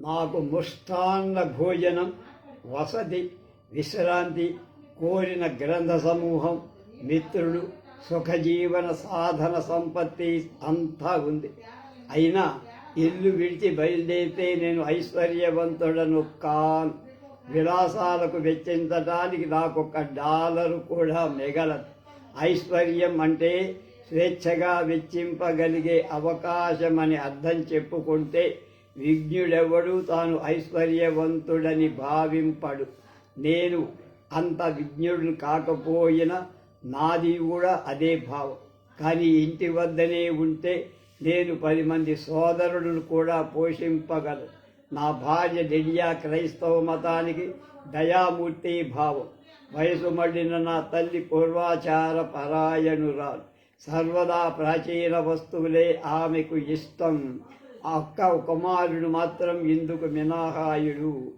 నాకు ముష్టాన్న భోజనం వసతి విశ్రాంతి కోరిన గ్రంథ సమూహం మిత్రులు సుఖజీవన సాధన సంపత్తి అంతా ఉంది. అయినా ఇల్లు విడిచి బయలుదేరితే నేను ఐశ్వర్యవంతుడను కాన్. విలాసాలకు వెచ్చించడానికి నాకు ఒక డాలరు కూడా మిగలదు. ఐశ్వర్యం అంటే స్వేచ్ఛగా వెచ్చింపగలిగే అవకాశం అని అర్థం చెప్పుకుంటే విజ్ఞుడెవడు? తాను ఐశ్వర్యవంతుడని భావింపడు. నేను అంత విజ్ఞుడు కాకపోయినా నాది కూడా అదే భావం. కానీ ఇంటి వద్దనే ఉంటే నేను పది మంది సోదరులను కూడా పోషింపగలను. నా భార్య డెడియా క్రైస్తవ మతానికి దయామూర్తి భావం. వయసు మళ్ళిన నా తల్లి పూర్వాచార పరాయణురాలు. సర్వదా ప్రాచీన వస్తువులే ఆమెకు ఇష్టం. అక్క కుమారుడు మాత్రం ఇందుకు మినహాయుడు.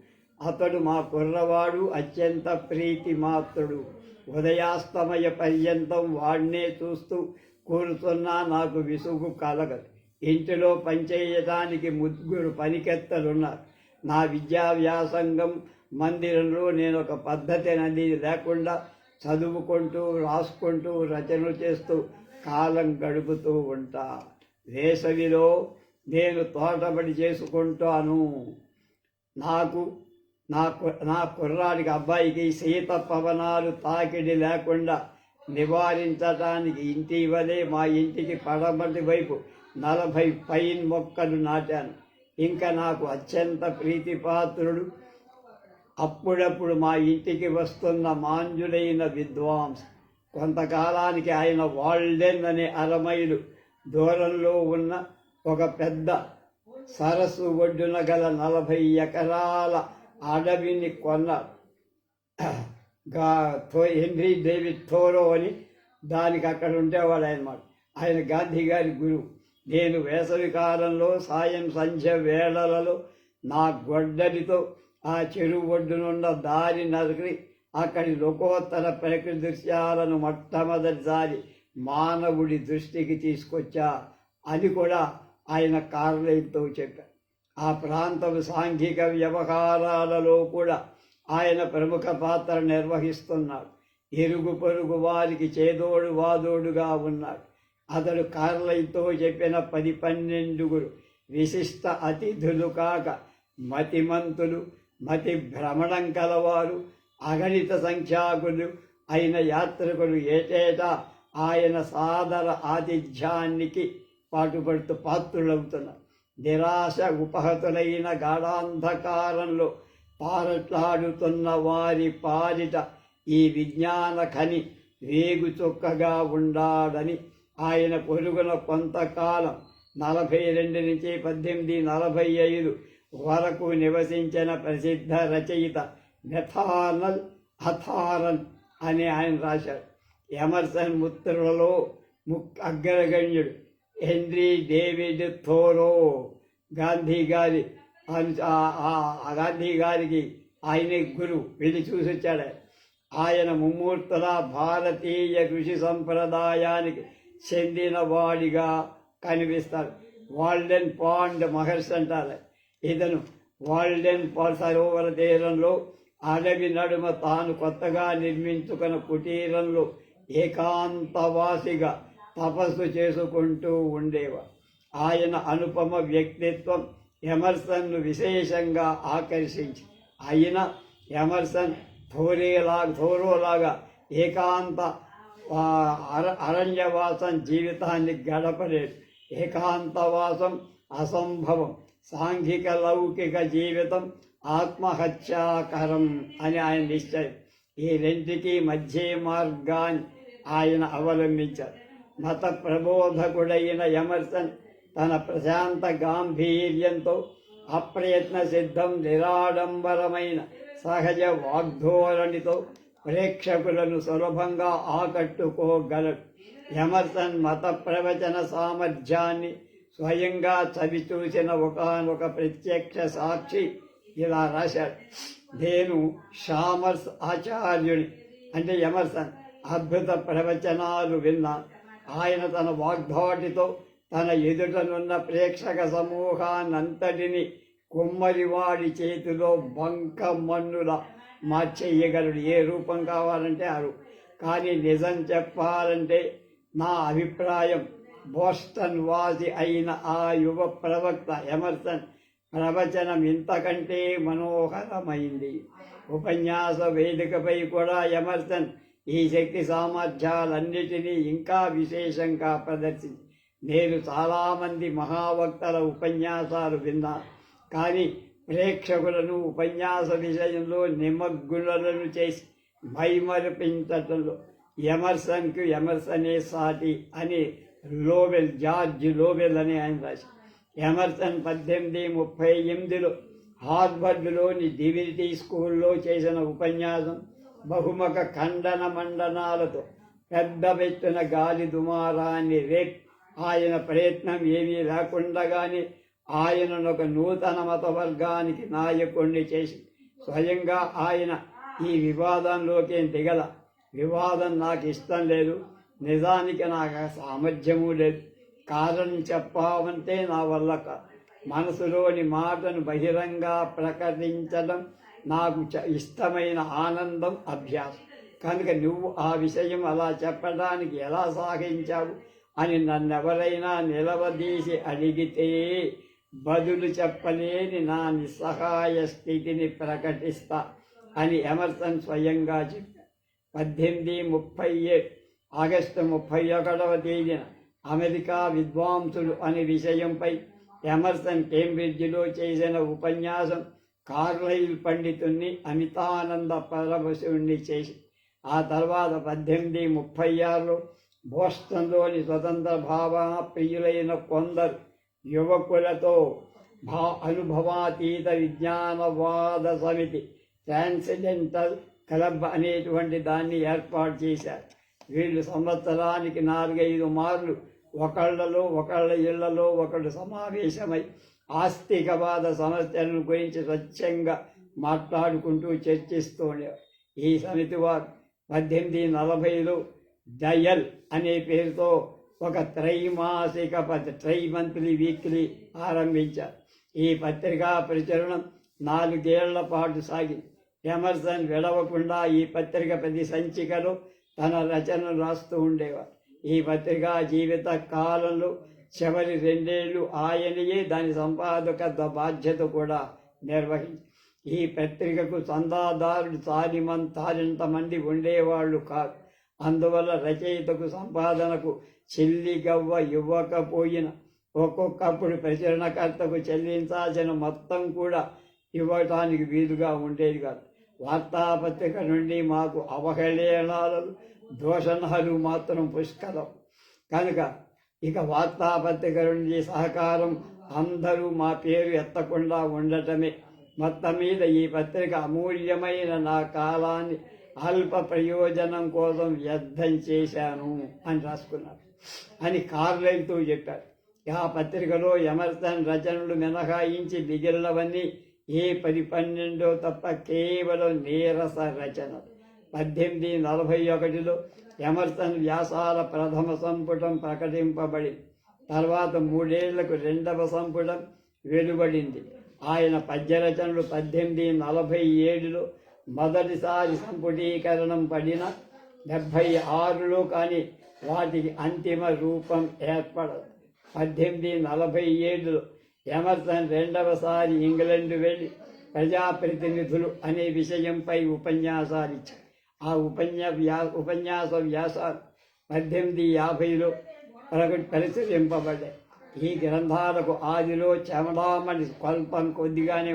అతడు మా కుర్రవాడు అత్యంత ప్రీతి మాత్రుడు. ఉదయాస్తమయ పర్యంతం వాడినే చూస్తూ కూరుతున్నా నాకు విసుగు కలగదు. ఇంటిలో పనిచేయటానికి ముగ్గురు పనికెత్తలున్నారు. నా విద్యా వ్యాసంగం మందిరంలో నేను ఒక పద్ధతి అనేది లేకుండా చదువుకుంటూ రాసుకుంటూ రచనలు చేస్తూ కాలం గడుపుతూ ఉంటా. వేసవిలో నేను తోటబడి చేసుకుంటాను. నాకు నా కు- నా కుర్రాడికి అబ్బాయికి శీత పవనాలు తాకిడి లేకుండా నివారించడానికి ఇంటి వలె మా ఇంటికి పడమటి వైపు నలభై పైన్ మొక్కలు నాటాను. ఇంకా నాకు అత్యంత ప్రీతిపాత్రుడు. అప్పుడప్పుడు మా ఇంటికి వస్తున్న మాంజులైన విద్వాంస్. కొంతకాలానికి ఆయన వాల్డెన్ అనే అరమైలు దూరంలో ఉన్న ఒక పెద్ద సరస్సు ఒడ్డున గల నలభై ఎకరాల అడవిని కొన్న గా థో హెన్రీ డేవిడ్ థోరో అని దానికి అక్కడ ఉండేవాడు అనమాట ఆయన గాంధీ గారి గురువు. నేను వేసవి కాలంలో సాయం సంధ్య వేళలలో నా గొడ్డలితో ఆ చెరువు ఒడ్డునున్న దారి నరికి అక్కడి లోకోత్తర ప్రకృతి దృశ్యాలను మొట్టమొదటిసారి మానవుడి దృష్టికి తీసుకొచ్చా అది కూడా ఆయన కార్లైన్తో చెప్పారు ఆ ప్రాంతం సాంఘిక వ్యవహారాలలో కూడా ఆయన ప్రముఖ పాత్ర నిర్వహిస్తున్నాడు. ఇరుగు పొరుగు వారికి చేదోడు వాదోడుగా ఉన్నాడు. అతడు కార్లైతో చెప్పిన పది పన్నెండుగురు విశిష్ట అతిథులు కాక మతిమంతులు మతి భ్రమణం కలవారు అగణిత సంఖ్యాకులు అయిన యాత్రికులు ఏటేటా ఆయన సాదర ఆతిథ్యానికి పాటుపడుతూ పాత్రులవుతున్నారు నిరాశ ఉపహతులైన గాఢాంధకారంలో పారట్లాడుతున్న వారి పాలిట ఈ విజ్ఞాన ఖని వేగు చొక్కగా ఉండాలని ఆయన పొరుగున కొంతకాలం నలభై రెండు నుంచి పద్దెనిమిది నలభై ఐదు వరకు నివసించిన ప్రసిద్ధ రచయిత మెథానల్ హథారన్ అని ఆయన రాశారు. ఎమర్సన్ ముత్రులలో ముక్ అగ్రగణ్యుడు. Henry David Thoreau Gandhi garu Gandhi గారికి ఆయన గురువు వెళ్ళి చూసి వచ్చాడు ఆయన. ముమ్మూర్తన భారతీయ కృషి సంప్రదాయానికి చెందిన వాడిగా వాల్డెన్ పాండ్ మహర్షి అంటారు ఇతను వాల్డెన్ పాండ్ సరోవర తీరంలో అడవి నడుమ తాను కొత్తగా నిర్మించుకున్న కుటీరంలో ఏకాంతవాసిగా తపస్సు చేసుకుంటూ ఉండేవా. ఆయన అనుపమ వ్యక్తిత్వం ఎమర్సన్ను విశేషంగా ఆకర్షించి అయినా ఎమర్సన్ థోరేలా థోరోలాగా ఏకాంత అర అరణ్యవాసం జీవితాన్ని గడపలేదు. ఏకాంతవాసం అసంభవం సాంఘిక లౌకిక జీవితం ఆత్మహత్యాకరం అని ఆయన నిశ్చయం. ఈ రెంటికి మధ్య మార్గాన్ని ఆయన అవలంబించారు. మత ప్రబోధకుడైన ఎమర్సన్ తన ప్రశాంత గాంభీర్యంతో అప్రయత్న సిద్ధం నిరాడంబరమైన సహజ వాగ్ధోరణితో ప్రేక్షకులను సులభంగా ఆకట్టుకోగలడు. ఎమర్సన్ మత ప్రవచన సామర్థ్యాన్ని స్వయంగా చవిచూసిన ఒకనొక ప్రత్యక్ష సాక్షి ఇలా రాశాడు. నేను షామర్స్ ఆచార్యుని. అంటే ఎమర్సన్ అద్భుత ప్రవచనాలు విన్నా ఆయన తన వాగ్ధాటితో తన ఎదుటనున్న ప్రేక్షక సమూహాన్నంతటిని కుమ్మరివాడి చేతిలో బంక మన్నుల మార్చేయగలడు. ఏ రూపం కావాలంటే ఆ రూపం కానీ నిజం చెప్పాలంటే నా అభిప్రాయం బోస్టన్ వాసి అయిన ఆ యువ ప్రవక్త ఎమర్సన్ ప్రవచనం ఇంతకంటే మనోహరమైంది. ఉపన్యాస వేదికపై కూడా ఎమర్సన్ ఈ శక్తి సామర్థ్యాలన్నిటినీ ఇంకా విశేషంగా ప్రదర్శించి నేను చాలామంది మహావక్తల ఉపన్యాసాలు విన్నా కానీ ప్రేక్షకులను ఉపన్యాస విషయంలో నిమగ్గులను చేసి మైమరిపించటంలో ఎమర్సన్కు ఎమర్సనే సాటి అని లోవెల్ జార్జ్ లోవెల్ అని ఆయన రాశారు. ఎమర్సన్ పద్దెనిమిది ముప్పై ఎనిమిదిలో హార్వర్డ్లోని డివినిటీ స్కూల్లో చేసిన ఉపన్యాసం బహుముఖ ఖండన మండనాలతో పెద్ద పెట్టిన గాలి దుమారాన్ని రేప్ ఆయన ప్రయత్నం ఏమీ లేకుండగానే ఆయనను ఒక నూతన మతవర్గానికి నాయకుణ్ణి చేసి స్వయంగా ఆయన ఈ వివాదంలోకి దిగల. వివాదం నాకు ఇష్టం లేదు. నిజానికి నాకు సామర్థ్యము లేదు. కారణం చెప్పావంటే నా వల్ల మనసులోని మాటను బహిరంగ ప్రకటించడం నాకు చ- ఇష్టమైన ఆనందం అభ్యాసం. కనుక నువ్వు ఆ విషయం అలా చెప్పడానికి ఎలా సాగించావు అని నన్నెవరైనా నిలవదీసి అడిగితే బదులు చెప్పలేని నా నిస్సహాయ స్థితిని ప్రకటిస్తా అని ఎమర్సన్ స్వయంగా చెప్పారు పద్దెనిమిది ముప్పై ఏడు ఆగస్టు ముప్పై ఒకటవ తేదీన అమెరికా విద్వాంసులు అనే విషయంపై ఎమర్సన్ కేంబ్రిడ్జ్లో చేసిన ఉపన్యాసం కార్లైల్ పండితుణ్ణి అమితానంద పరమశివుణ్ణి చేసి ఆ తర్వాత పద్దెనిమిది ముప్పై ఆరులో బోస్టన్లోని స్వతంత్ర భావన ప్రియులైన కొందరు యువకులతో భా అనుభవాతీత విజ్ఞానవాద సమితి ట్రాన్సిడెంటల్ క్లబ్ అనేటువంటి దాన్ని ఏర్పాటు చేశారు. వీళ్ళు సంవత్సరానికి నాలుగైదు మార్లు ఒకళ్ళలో ఒకళ్ళ ఇళ్ళలో ఒకళ్ళు సమావేశమై ఆస్తికవాద సమస్యలను గురించి స్వచ్ఛంగా మాట్లాడుకుంటూ చర్చిస్తూ ఉండేవారు ఈ సమితి వారు పద్దెనిమిది నలభైలో డయల్ అనే పేరుతో ఒక త్రైమాసిక పత్ర ట్రై మంత్లీ వీక్లీ ఆరంభించారు. ఈ పత్రికా ప్రచురణం నాలుగేళ్ళ పాటు సాగింది. ఎమర్సన్ విడవకుండా ఈ పత్రిక ప్రతి సంచికలో తన రచనలు రాస్తూ ఉండేవారు. ఈ పత్రిక జీవిత కాలంలో చివరి రెండేళ్ళు ఆయనయే దాని సంపాదకత్వ బాధ్యత కూడా నిర్వహించి ఈ పత్రికకు చందాదారుడు తాలిమన్ తారింతమంది ఉండేవాళ్ళు కాదు అందువల్ల రచయితకు సంపాదనకు చెల్లిగవ్వ ఇవ్వకపోయిన ఒక్కొక్కప్పుడు ప్రచురణకర్తకు చెల్లించాల్సిన మొత్తం కూడా ఇవ్వటానికి వీలుగా ఉండేది కాదు. వార్తాపత్రిక నుండి మాకు అవహేళనాలు దోషణాలు మాత్రం పుష్కలం. కనుక ఇక వార్తాపత్రిక నుండి సహకారం అందరూ మా పేరు ఎత్తకుండా ఉండటమే. మొత్తం మీద ఈ పత్రిక అమూల్యమైన నా కాలాన్ని అల్ప ప్రయోజనం కోసం వ్యర్థం చేశాను అని రాసుకున్నారు. అని కార్లైల్తో చెప్పారు. ఆ పత్రికలో ఎమర్సన్ రచనలు మినహాయించి మిగిలినవన్నీ ఏ పది పన్నెండో తప్ప కేవలం నీరస రచనలు. పద్దెనిమిది నలభై ఒకటిలో ఎమర్సన్ వ్యాసాల ప్రథమ సంపుటం ప్రకటింపబడింది తర్వాత మూడేళ్ళకు రెండవ సంపుటం వెలువడింది. ఆయన పద్యరచనలు పద్దెనిమిది నలభై ఏడులో మొదటిసారి సంపుటీకరణం పడిన డెబ్భై ఆరులో కానీ వాటికి అంతిమ రూపం ఏర్పడదు. పద్దెనిమిది నలభై ఏడులో ఎమర్సన్ రెండవసారి ఇంగ్లండ్ వెళ్ళి ప్రజాప్రతినిధులు అనే విషయంపై ఉపన్యాసాలు ఇచ్చారు. ఆ ఉపన్యా వ్యా ఉపన్యాస వ్యాస పద్దెనిమిది యాభైలో ప్రకటి పరిశీలింపబడ్డాయి ఈ గ్రంథాలకు ఆదిలో చెమడామణి స్వల్పం కొద్దిగానే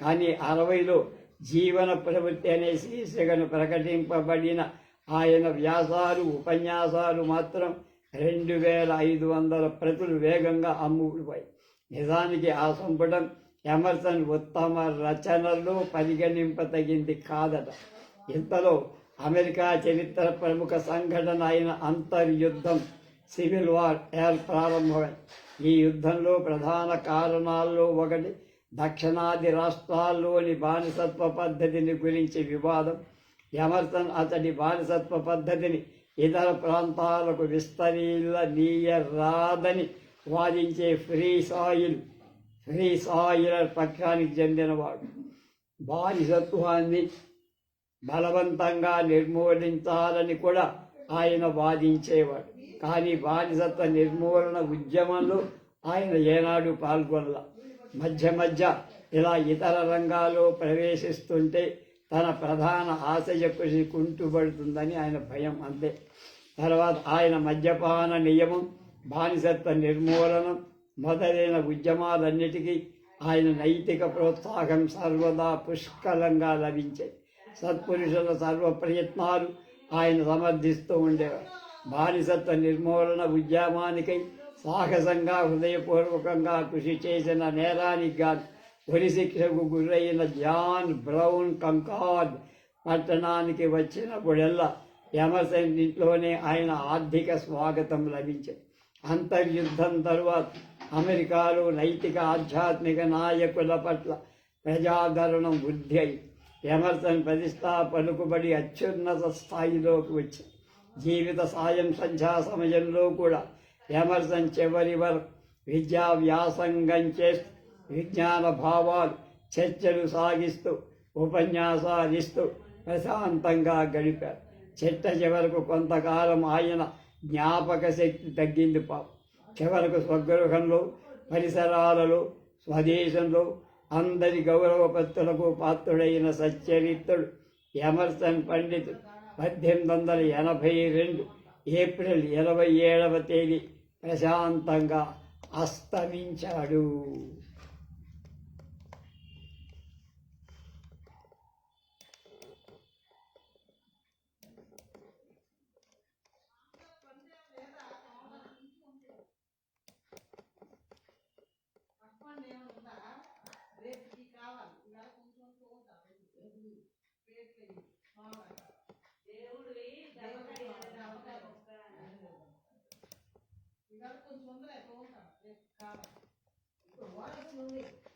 కానీ అరవైలో జీవన ప్రవృత్తి అనే శీర్షికను ప్రకటింపబడిన ఆయన వ్యాసాలు ఉపన్యాసాలు మాత్రం రెండు వేల ఐదు వందల ప్రతులు వేగంగా అమ్ముడిపోయి నిజానికి ఆ సంపుటం ఎమర్సన్ ఉత్తమ రచనల్లో పరిగణింపతగింది కాదట. ఇంతలో అమెరికా చరిత్ర ప్రముఖ సంఘటన అయిన అంతర్యుద్ధం సివిల్ వార్ ఏర్ ప్రారంభమై ఈ యుద్ధంలో ప్రధాన కారణాల్లో ఒకటి దక్షిణాది రాష్ట్రాల్లోని బానిసత్వ పద్ధతిని గురించి వివాదం. ఎమర్సన్ అతడి బానిసత్వ పద్ధతిని ఇతర ప్రాంతాలకు విస్తరీల నీయరాదని వాదించే ఫ్రీ సాయిల్ ఫ్రీ సాయిలర్ పక్షానికి చెందినవాడు. బానిసత్వాన్ని బలవంతంగా నిర్మూలించాలని కూడా ఆయన వాదించేవాడు. కానీ బానిసత్వ నిర్మూలన ఉద్యమంలో ఆయన ఏనాడు పాల్గొనల. మధ్య మధ్య ఇలా ఇతర రంగాల్లో ప్రవేశిస్తుంటే తన ప్రధాన ఆశయ కృషి కుంటుపడుతుందని ఆయన భయం అంతే. తర్వాత ఆయన మద్యపాన నియమం బానిసత్వ నిర్మూలనం మొదలైన ఉద్యమాలన్నిటికీ ఆయన నైతిక ప్రోత్సాహం సర్వదా పుష్కలంగా లభించాయి. సత్పురుషుల సర్వ ప్రయత్నాలు ఆయన సమర్థిస్తూ ఉండేవారు. బానిసత్వ నిర్మూలన ఉద్యమానికై సాహసంగా హృదయపూర్వకంగా కృషి చేసిన నేరానికి గాను ఉరిశిక్షకు గురైన జాన్ బ్రౌన్ కంకార్డ్ పట్టణానికి వచ్చినప్పుడల్లా ఎమర్సన్ ఇంట్లోనే ఆయన ఆర్థిక స్వాగతం లభించింది అంతర్యుద్ధం తరువాత అమెరికాలో నైతిక ఆధ్యాత్మిక నాయకుల పట్ల ప్రజాదరణం వృద్ధి అయింది. ఎమర్సన్ ప్రతిష్టా పలుకుబడి అత్యున్నత స్థాయిలోకి వచ్చింది జీవిత సాయం సంధ్యా సమయంలో కూడా ఎమర్సన్ చివరి వరకు విద్యా వ్యాసంగం చేస్తూ విజ్ఞాన భావాలు చర్చలు సాగిస్తూ ఉపన్యాసాలు ఇస్తూ ప్రశాంతంగా గడిపారు. చిట్ట చివరకు కొంతకాలం ఆయన జ్ఞాపక శక్తి తగ్గింది పాపం. చివరకు స్వగృహంలో పరిసరాలలో స్వదేశంలో అందరి గౌరవపత్తులకు పాత్రుడైన సచ్చరిత్రుడు ఎమర్సన్ పండిత్ పద్దెనిమిది వందల ఎనభై రెండు ఏప్రిల్ ఇరవై ఏడవ తేదీ ప్రశాంతంగా అస్తమించాడు. Absolutely.